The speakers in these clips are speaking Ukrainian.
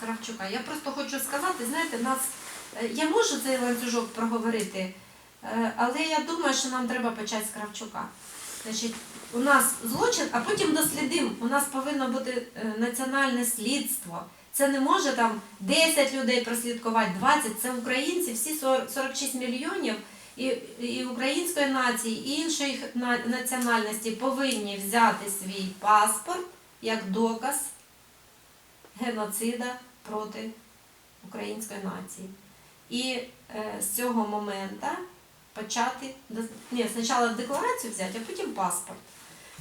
Кравчука. Я просто хочу сказати, знаєте, нас е, я можу цей ланцюжок проговорити, е, але я думаю, що нам треба почати з Кравчука. Значить, у нас злочин, а потім дослідимо. У нас повинно бути е, національне слідство. Це не може там 10 людей прослідкувати, 20. Це українці, всі 46 мільйонів і, і української нації, і іншої національності повинні взяти свій паспорт як доказ геноцида проти української нації. І е, з цього моменту почати ні, спочатку декларацію взяти, а потім паспорт.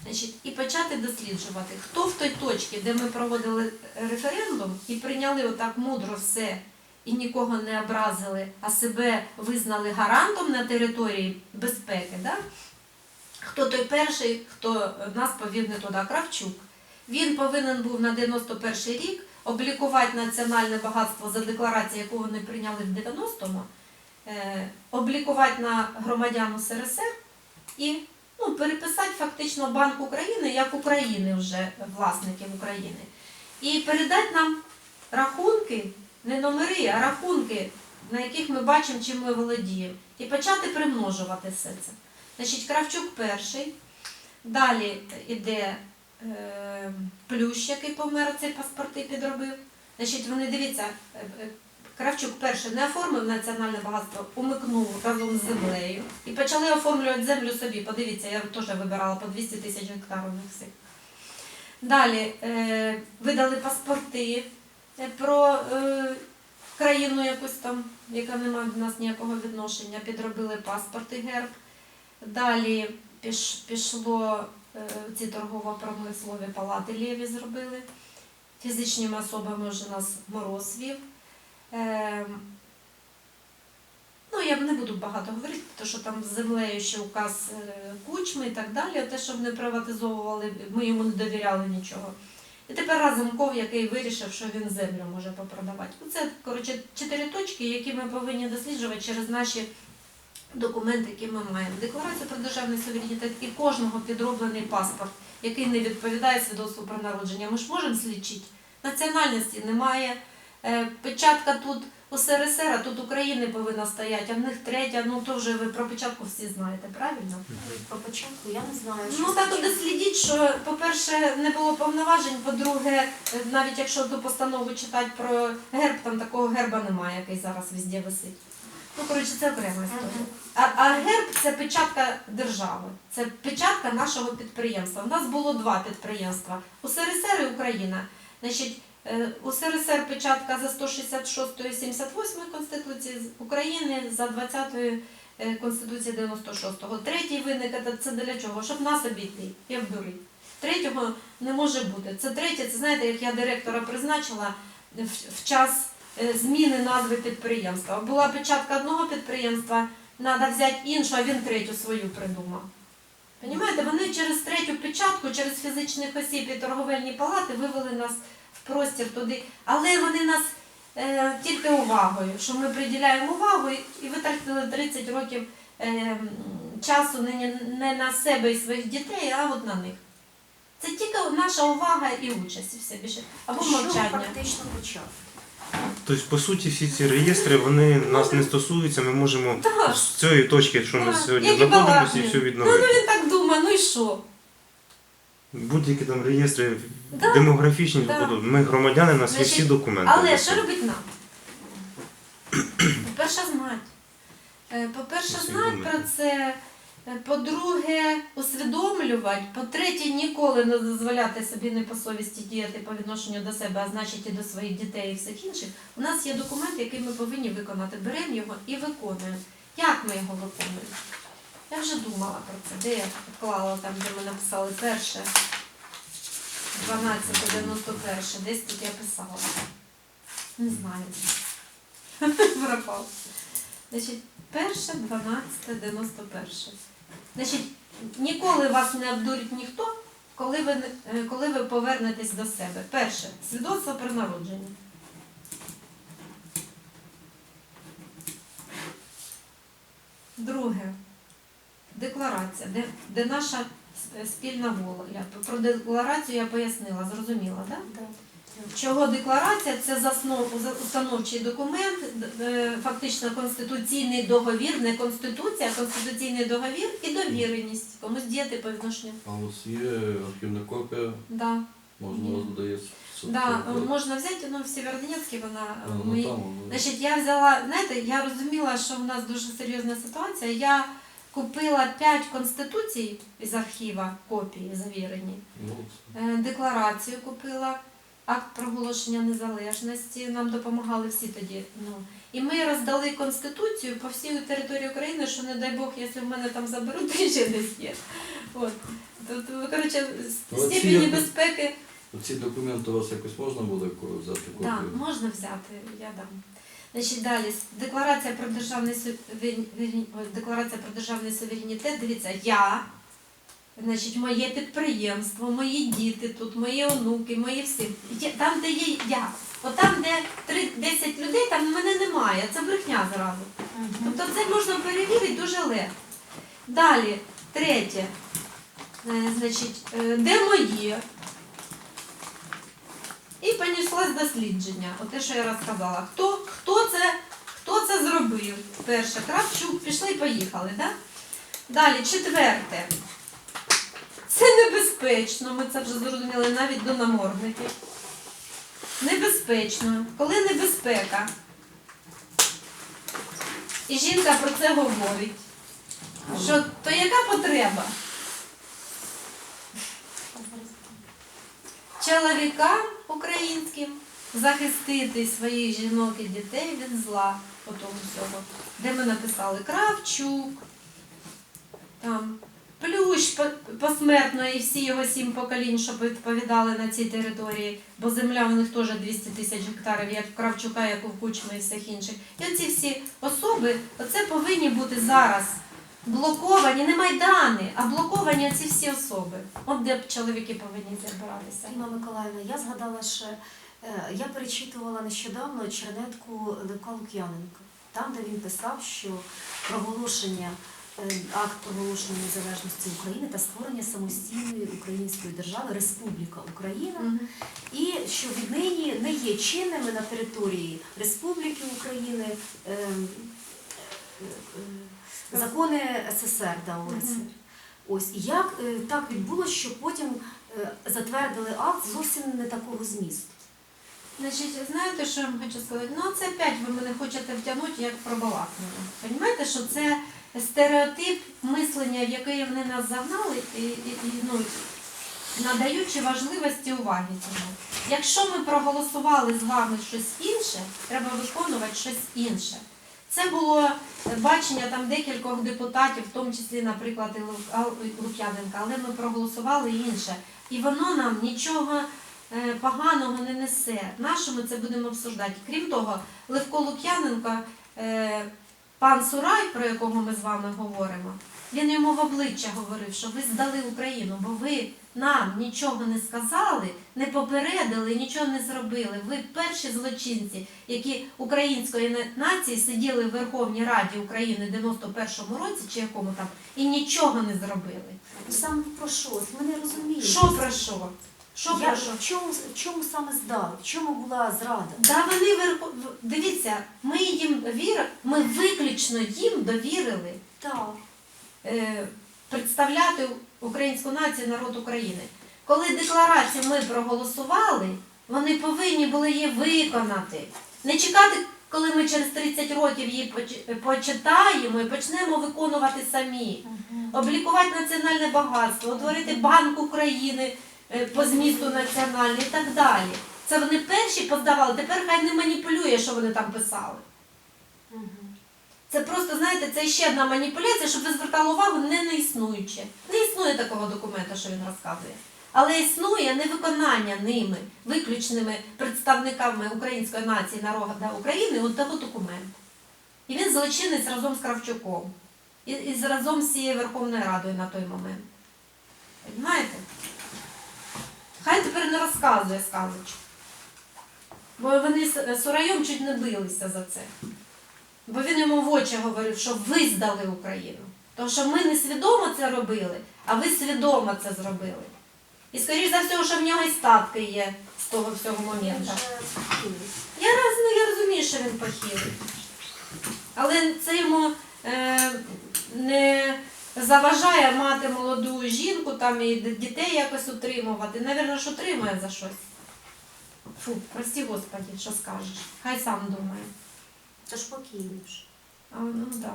Значить, і почати досліджувати, хто в той точці, де ми проводили референдум і прийняли отак мудро все і нікого не образили, а себе визнали гарантом на території безпеки. Да? Хто той перший, хто нас повів туди, Кравчук. Він повинен був на 91 рік облікувати національне багатство за декларацією, яку вони прийняли в 90-му, е, облікувати на громадян СРСР і ну, переписати фактично Банк України як України вже власників України. І передати нам рахунки, не номери, а рахунки, на яких ми бачимо, чим ми володіємо, і почати примножувати все це. Значить, Кравчук перший, далі йде Плющ, який помер, цей паспорти підробив. Значить, вони дивіться, е, е, Кравчук перший не оформив національне багатство, умикнув разом з землею і почали оформлювати землю собі. Подивіться, я теж вибирала по 200 тисяч гектарів них всіх. Далі е, видали паспорти про країну якусь там, яка не має до нас ніякого відношення, підробили паспорт і герб. Далі піш, пішло ці торгово-промислові палати Лєві зробили. Фізичними особами вже нас мороз вів. Е, ну, я не буду багато говорити, тому що там з землею ще указ е, кучми і так далі. Те, щоб не приватизовували, ми йому не довіряли нічого. І тепер Разумков, який вирішив, що він землю може попродавати. Це, коротше, чотири точки, які ми повинні досліджувати через наші документи, які ми маємо. Декларацію про державний суверенітет і кожного підроблений паспорт, який не відповідає свідоцтву про народження. Ми ж можемо слідчити. Національності немає. Е, Печатка тут у СРСР, а тут України повинна стояти, а в них третя, ну то вже ви про печатку всі знаєте, правильно? По початку я не знаю. Ну так от дослідіть, що, по-перше, не було повноважень, по-друге, е, навіть якщо ту постанову читати про герб, там такого герба немає, який зараз везде висить. Ну, коротше, це окрема історія. А, а герб це печатка держави, це печатка нашого підприємства. У нас було два підприємства у СРСР і Україна. Значить, е, у СРСР печатка за 166 і 78 Конституції України за 20 е, Конституції 96-го. Третій виник це- для чого? Щоб нас обійти і обдурити. Третього не може бути. Це третє, це знаєте, як я директора призначила в, час зміни назви підприємства. Була печатка одного підприємства, треба взяти іншу, а він третю свою придумав. Понімаєте, вони через третю печатку, через фізичних осіб і торговельні палати вивели нас в простір туди. Але вони нас е, тільки увагою, що ми приділяємо увагу і, витратили 30 років е, часу не, не на себе і своїх дітей, а от на них. Це тільки наша увага і участь, і все більше. Або Що мовчання. фактично почав? Тобто, по суті, всі ці реєстри вони нас не стосуються. Ми можемо Так. з цієї точки, що ми Так, сьогодні як і знаходимося, і все Ну, ну відновити. він так думає, ну і що? Будь-які там реєстри Да. демографічні, Да. тобто ми громадяни, у нас є Значить, всі документи. Але що робить нам? По-перше, знати. Е, По-перше, знати про це. Е, По-друге, усвідомлювати. По-третє, ніколи не дозволяти собі не по совісті діяти по відношенню до себе, а значить і до своїх дітей і всіх інших. У нас є документ, який ми повинні виконати. Беремо його і виконуємо. Як ми його виконуємо? Я вже думала про це. Де я вклала там, де ми написали перше. 1291. Десь тут я писала. Не знаю. Пропав. Значить, перше, 12, 91. Значить, ніколи вас не обдурить ніхто, коли ви, е, коли ви повернетесь до себе. Перше, свідоцтво про народження. Друге, декларація, де, де наша спільна воля. Про декларацію я пояснила, зрозуміла, так? Да? Да. Чого декларація це заснов, за- установчий документ, е, фактично конституційний договір, не конституція, а конституційний договір і довіреність. Комусь діяти по відношенню. А ось є архівна копія, Да. можна додається. Да, е, можна взяти, ну в Сєвєродонецькій вона е, Ну, мої- там. Значить, я взяла, знаєте, я розуміла, що в нас дуже серйозна ситуація. Я купила 5 конституцій із архіва, копії завірені. Ну, Е, Декларацію купила, акт проголошення незалежності. Нам допомагали всі тоді. Ну. І ми роздали конституцію по всій території України, що не дай Бог, якщо в мене там заберуть, то ще десь є. От. Тобто, коротше, Ну, степені безпеки. Ці документи у вас якось можна буде взяти копію? Так, можна взяти, я дам. Значить, далі декларація про державний ой, декларація про державний суверенітет. Дивіться, я, значить, моє підприємство, мої діти тут, мої онуки, мої всі. Там, де є я. От там, де 3-10 людей, там мене немає. Це брехня зразу. Тобто це можна перевірити дуже легко. Далі, третє. Е, Значить, е, де моє? І понеслось дослідження. От те, що я розказала. Хто, хто, це, хто це зробив? Перше, Кравчук, пішли і поїхали, да? Далі, четверте. Це небезпечно, ми це вже зрозуміли навіть до намордників. Небезпечно. Коли небезпека. І жінка про це говорить. Що то яка потреба? чоловікам українським захистити своїх жінок і дітей від зла по тому всього. Де ми написали Кравчук, там, посмертно і всі його сім поколінь, щоб відповідали на цій території, бо земля у них теж 200 тисяч гектарів, як в Кравчука, як у Кучми і всіх інших. І оці всі особи, оце повинні бути зараз блоковані, не майдани, а блоковані ці всі особи. От де б чоловіки повинні збиратися. Інна Миколаївна, я згадала ще, е, я перечитувала нещодавно чернетку Левка Лук'яненка, там, де він писав, що проголошення, акт проголошення незалежності України та створення самостійної української держави Республіка Україна, Мгм. і що віднині не є чинними на території Республіки України. е, е, е, Закони СССР да, ось. Мгм. Ось і як е, так відбулося, що потім е, затвердили акт зовсім не такого змісту. Значить, знаєте, що я вам хочу сказати? Ну, це опять ви мене хочете втягнути як пробалакнули. Понімаєте, що це стереотип мислення, в який вони нас загнали, і, і, ну, надаючи важливості уваги цьому. Якщо ми проголосували з вами щось інше, треба виконувати щось інше. Це було бачення там декількох депутатів, в тому числі, наприклад, і Лук'яненка, але ми проголосували інше. І воно нам нічого е, поганого не несе. Нащо ми це будемо обсуждати? Крім того, Левко Лук'яненко, е, пан Сурай, про якого ми з вами говоримо, він йому в обличчя говорив, що ви здали Україну, бо ви нам нічого не сказали, не попередили, нічого не зробили. Ви перші злочинці, які української нації сиділи в Верховній Раді України в 91-му році чи якому там, і нічого не зробили. Саме про що? Ми не розуміємо. Що про що? Що Я, про що? в, чому, в чому саме здали? В чому була зрада? Да вони верхо... дивіться, ми їм вір... ми виключно їм довірили Так. е, представляти українську націю, народ України. Коли декларацію ми проголосували, вони повинні були її виконати. Не чекати, коли ми через 30 років її поч- почитаємо і почнемо виконувати самі. Облікувати національне багатство, утворити Банк України по змісту національний і так далі. Це вони перші поздавали, тепер хай не маніпулює, що вони там писали. Це просто, знаєте, це ще одна маніпуляція, щоб ви звертали увагу, не неіснуюче. Не існує такого документа, що він розказує. Але існує невиконання ними, виключними представниками української нації народу України от того документу. І він злочинець разом з Кравчуком. І, і разом з цією Верховною Радою на той момент. Понимаєте? Розказує сказочку. Бо вони з Сурайом чуть не билися за це. Бо він йому в очі говорив, що ви здали Україну. Тому що ми не свідомо це робили, а ви свідомо це зробили. І скоріш за все, що в нього і статки є з того всього моменту. Я, роз, ну, я розумію, що він похилий. Але це йому е, не заважає мати молоду жінку там і дітей якось утримувати. Навірно, ж утримує за щось. Фу, прості господі, що скажеш. Хай сам думає. Це ж спокійно. А, ну да.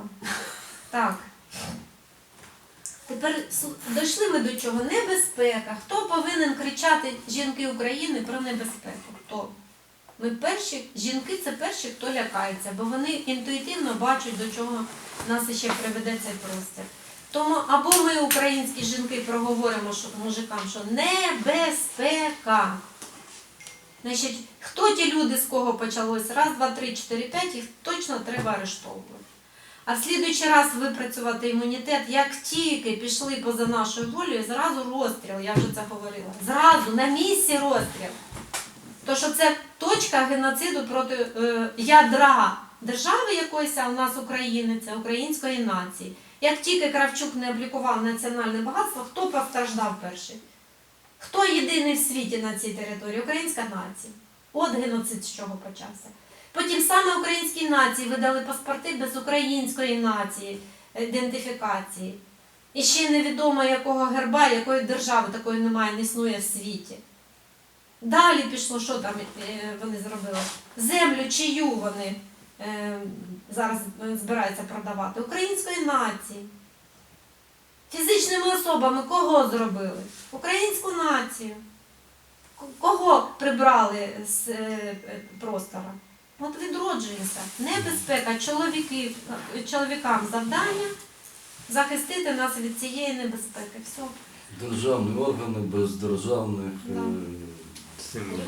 Так. Тепер дійшли ми до чого? Небезпека. Хто повинен кричати жінки України про небезпеку? Хто? Ми перші, жінки це перші, хто лякається, бо вони інтуїтивно бачать, до чого нас ще приведе цей простір. Тому або ми, українські жінки, проговоримо мужикам, що небезпека. Значить, хто ті люди, з кого почалось? Раз, два, три, чотири, п'ять, їх точно треба арештовувати. А в слідуючий раз випрацювати імунітет, як тільки пішли поза нашою волею, зразу розстріл, я вже це говорила. Зразу на місці розстріл. То що це точка геноциду проти е, ядра держави якоїсь, а у нас України, це української нації. Як тільки Кравчук не облікував національне багатство, хто постраждав перший? Хто єдиний в світі на цій території? Українська нація. От геноцид з чого почався. Потім саме українській нації видали паспорти без української нації, е, ідентифікації. І ще невідомо якого герба, якої держави такої немає, не існує в світі. Далі пішло, що там е, вони зробили? Землю, чию вони зараз е, збираються продавати? Української нації. Фізичними особами кого зробили? Українську націю. Кого прибрали з е, е, простора? От відроджуємося. Небезпека чоловіків, е, чоловікам завдання захистити нас від цієї небезпеки. Все. Державні органи без державних. Да.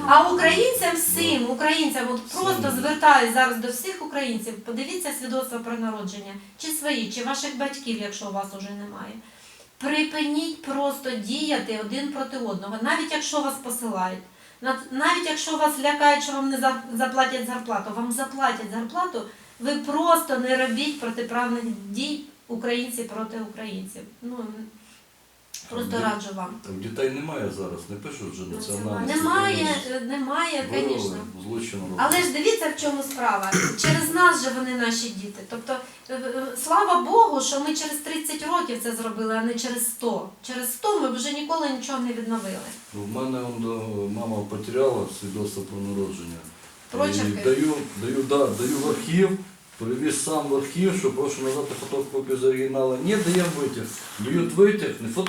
А українцям всім, українцям, от просто звертаюсь зараз до всіх українців, подивіться свідоцтво про народження, чи свої, чи ваших батьків, якщо у вас уже немає. Припиніть просто діяти один проти одного, навіть якщо вас посилають. Навіть якщо вас лякають, що вам не заплатять зарплату, вам заплатять зарплату, ви просто не робіть протиправних дій українці проти українців. Ну, просто раджу вам. Так дітей немає зараз, не пишуть вже національність. Немає, е, немає, звісно. Злочин Але ж дивіться, в чому справа. Через нас же вони наші діти. Тобто, е, е, слава Богу, що ми через 30 років це зробили, а не через 100. Через 100 ми б вже ніколи нічого не відновили. У мене он, мама потеряла свідоцтво про народження. Прочерки. Даю, даю, да, даю в архів, привіз сам в архів, що прошу надати фотокопію з оригіналу. Ні, даємо витяг. Дають витяг, не фото.